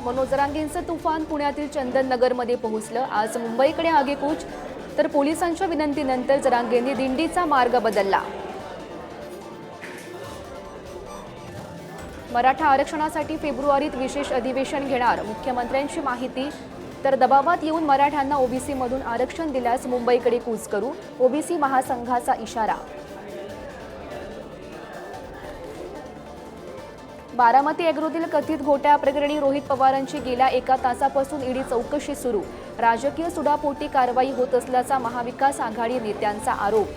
मनोजरांगींचं तुफान पुण्यातील चंदननगरमध्ये पोहोचलं. आज मुंबईकडे आगेकूच तर पोलिसांच्या विनंतीनंतर जरांगेंनी दिंडीचा मार्ग बदलला. मराठा आरक्षणासाठी फेब्रुवारीत विशेष अधिवेशन घेणार. मुख्यमंत्र्यांची माहिती. तर दबावात येऊन मराठ्यांना ओबीसीमधून आरक्षण दिल्यास मुंबईकडे कूच करू. ओबीसी महासंघाचा इशारा. बारामती अॅग्रोतील कथित घोटाळ्याप्रकरणी रोहित पवारांची गेल्या एका तासापासून ईडी चौकशी सुरू. राजकीय सुडापोटी कारवाई होत असल्याचा महाविकास आघाडी नेत्यांचा आरोप.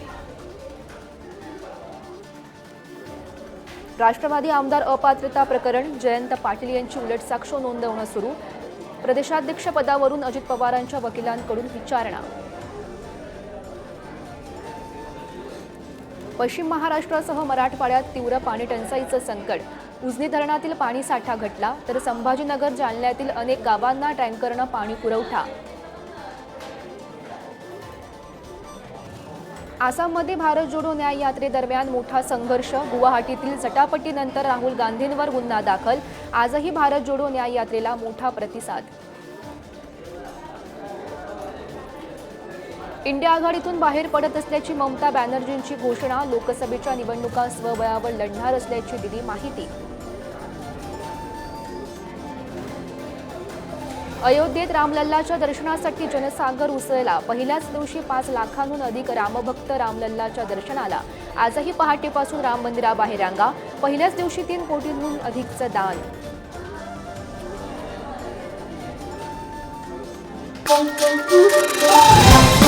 राष्ट्रवादी आमदार अपात्रता प्रकरण जयंत पाटील यांची उलट साक्ष नोंदवणं सुरू. प्रदेशाध्यक्ष पदावरून अजित पवारांच्या वकिलांकडून विचारणा. पश्चिम महाराष्ट्रासह मराठवाड्यात तीव्र पाणी टंचाईचं संकट. उजनी धरणातील पाणी साठा घटला तर संभाजीनगर जालन्यातील अनेक गावांना टँकरनं पाणी पुरवठा. आसाममध्ये भारत जोडो न्याय यात्रेदरम्यान मोठा संघर्ष. गुवाहाटीतील झटापटीनंतर राहुल गांधींवर गुन्हा दाखल. आजही भारत जोडो न्याय यात्रेला मोठा प्रतिसाद. इंडिया आघाडीतून बाहेर पडत असल्याची ममता बॅनर्जींची घोषणा लोकसभेच्या निवडणुका स्वबळावर लढणार असल्याची दिली माहिती. अयोध्येत रामलल्लाच्या दर्शनासाठी जनसागर उसळला. पहिल्याच दिवशी पाच लाखांहून अधिक रामभक्त रामलल्लाच्या दर्शनाला. आजही पहाटेपासून राम मंदिराबाहेर रांगा. पहिल्याच दिवशी तीन कोटींहून अधिकचं दान. Thank you.